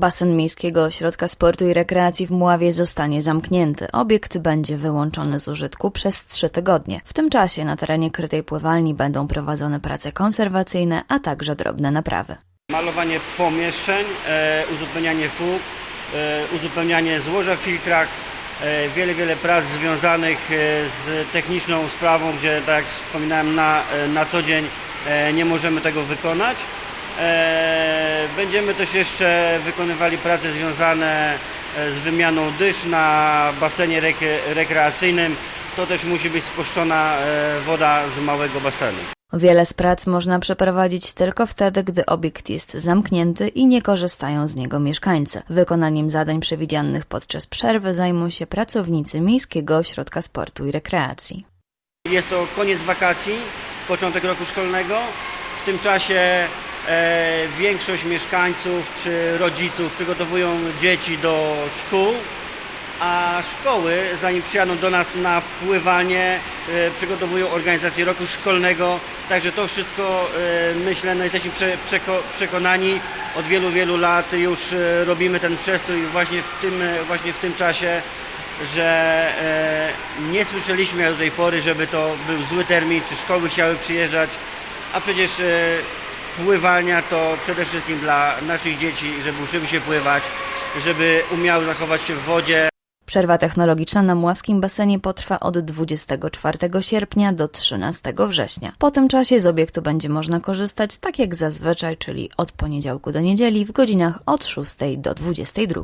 Basen Miejskiego Ośrodka Sportu i Rekreacji w Mławie zostanie zamknięty. Obiekt będzie wyłączony z użytku przez trzy tygodnie. W tym czasie na terenie krytej pływalni będą prowadzone prace konserwacyjne, a także drobne naprawy. Malowanie pomieszczeń, e, uzupełnianie fug, e, uzupełnianie złoża w filtrach, e, wiele, wiele prac związanych e, z techniczną sprawą, gdzie tak jak wspominałem na, e, na co dzień e, nie możemy tego wykonać. Będziemy też jeszcze wykonywali prace związane e, z wymianą dysz na basenie rek- rekreacyjnym. To też musi być spuszczona e, woda z małego basenu. Wiele z prac można przeprowadzić tylko wtedy, gdy obiekt jest zamknięty i nie korzystają z niego mieszkańcy. Wykonaniem zadań przewidzianych podczas przerwy zajmą się pracownicy Miejskiego Ośrodka Sportu i Rekreacji. Jest to koniec wakacji, początek roku szkolnego. W tym czasie większość mieszkańców czy rodziców przygotowują dzieci do szkół, a szkoły, zanim przyjadą do nas na pływanie, e, przygotowują organizację roku szkolnego. Także to wszystko, e, myślę, no jesteśmy prze, przeko, przekonani, od wielu, wielu lat już e, robimy ten przestój właśnie w tym, e, właśnie w tym czasie że e, nie słyszeliśmy do tej pory, żeby to był zły termin, czy szkoły chciały przyjeżdżać, a przecież e, pływalnia to przede wszystkim dla naszych dzieci, żeby uczyły się pływać, żeby umiały zachować się w wodzie. Przerwa technologiczna na Mławskim basenie potrwa od 24 sierpnia do 13 września. Po tym czasie z obiektu będzie można korzystać tak jak zazwyczaj, czyli od poniedziałku do niedzieli w godzinach od 6 do 22.